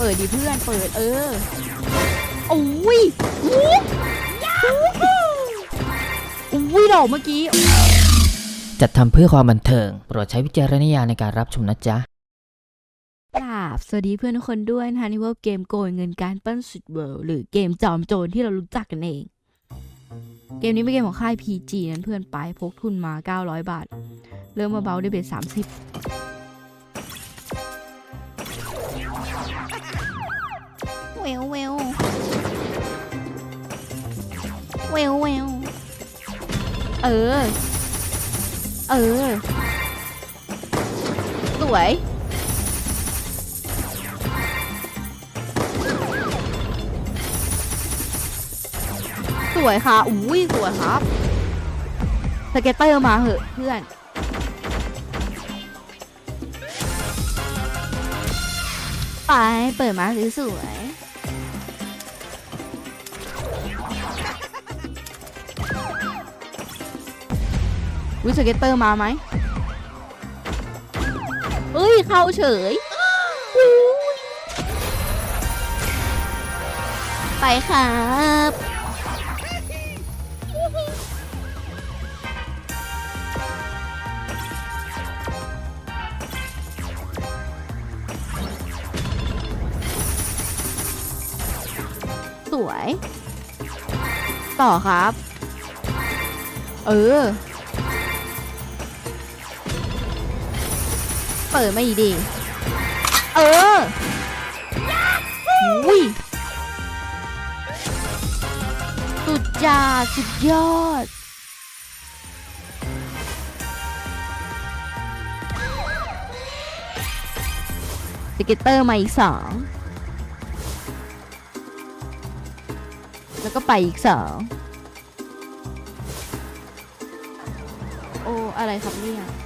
เปิดดิเพื่อน เปิดเออโอ้ยอู้อุ้ยดอกเมื่อกี้ จัดทำเพื่อความบันเทิง โปรดใช้วิจารณญาณในการรับชมนะจ๊ะกราบสวัสดีเพื่อนทุกคนด้วยนะคะนี่ว่าเกมโกยเงินการปั้นสุดเวิลด์หรือเกมจอมโจรที่เรารู้จักกันเอง เกมนี้เป็นเกมของค่าย PG นั้นเพื่อนไปพกทุนมา 900 บาท เริ่มมาเบาได้เป็น30 เวลเวลเวลเวลเออ เออ สวย สวยค่ะ อุ้ยสวยครับ สเก็ตเตอร์มาเหอะเพื่อนไปเปิดมาสวยๆ วิสเกตเตอร์มาไหมเอ้ย เข้าเฉย ไปครับ สวย ต่อครับ เออ เปิดมาอีกดี เอออุ้ยสุดจ้าสุดยอด สเก็ตเตอร์มาอีกสอง แล้วก็ไปอีกสอง โอ้ อะไรครับเนี่ย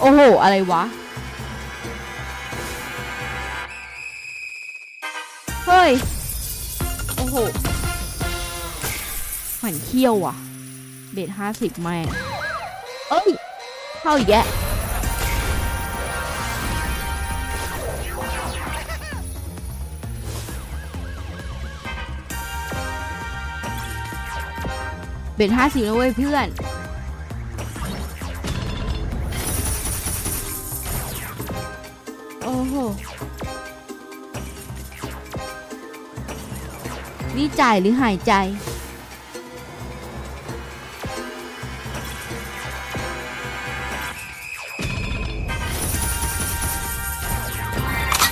โอ้โห อะไรวะ เฮ้ย โอ้โหหมือนเขี้ยวอะ เบ็ดห้าสิบแม่งเอ้ย เข้าอีกแยะเบ็ดห้าสิบแล้วเว้ยเพื่อน โอ้โหนี่จ่ายหรือหายใจ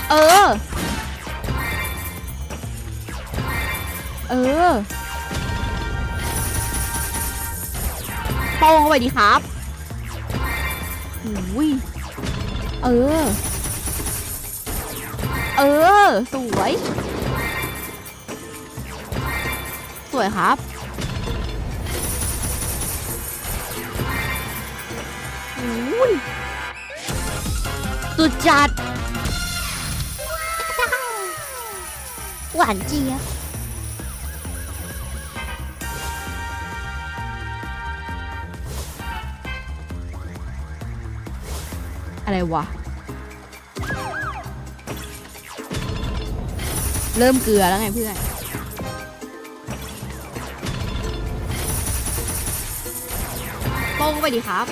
เออ เออโป้งเข้าไปดีครับอุ้ยเออ เออ สวย สวยครับอุ้ยสุดจัด หวานเจี๊ยบอะไรวะ เริ่มเกลือแล้วไงเพื่อนโป้งเข้าไปดิครับ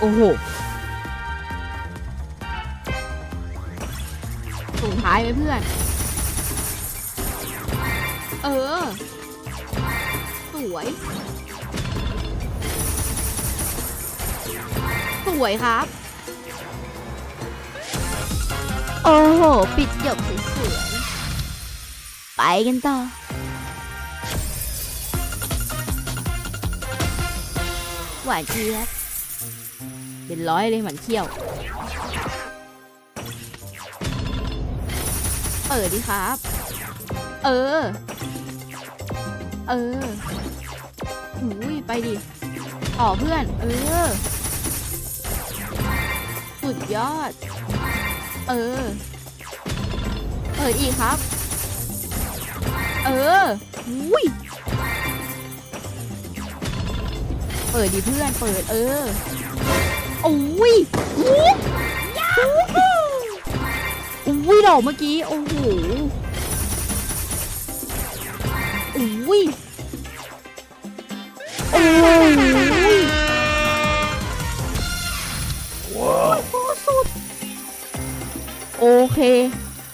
โอ้โหส่งท้ายไหมเพื่อน เออส วย สวยครับ โอ้โห ปิดจบสวยๆไปกันต่อหวานเจี๊ยบเป็นร้อยเลยหมันเขี้ยว เปิดดิครับ เออ เออหูยไปดิต่อเพื่อน เออ สุดยอด เออ เปิดอีกครับ เอุ้ยเปิดดิเพื่อน เปิด เออโอ้ยอุ้ยอุ้ยดอกเมื่อกี้ โอ้โห อุ้ยโอ้ยว้าวสุด โอเค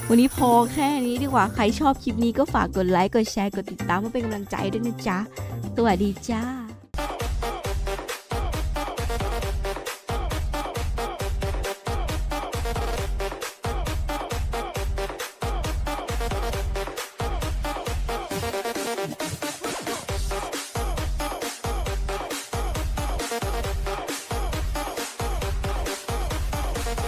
วันนี้พอแค่นี้ดีกว่า ใครชอบคลิปนี้ก็ฝากกดไลค์ กดแชร์ กดติดตามเพื่อเป็นกำลังใจด้วยนะจ๊ะ สวัสดีจ้า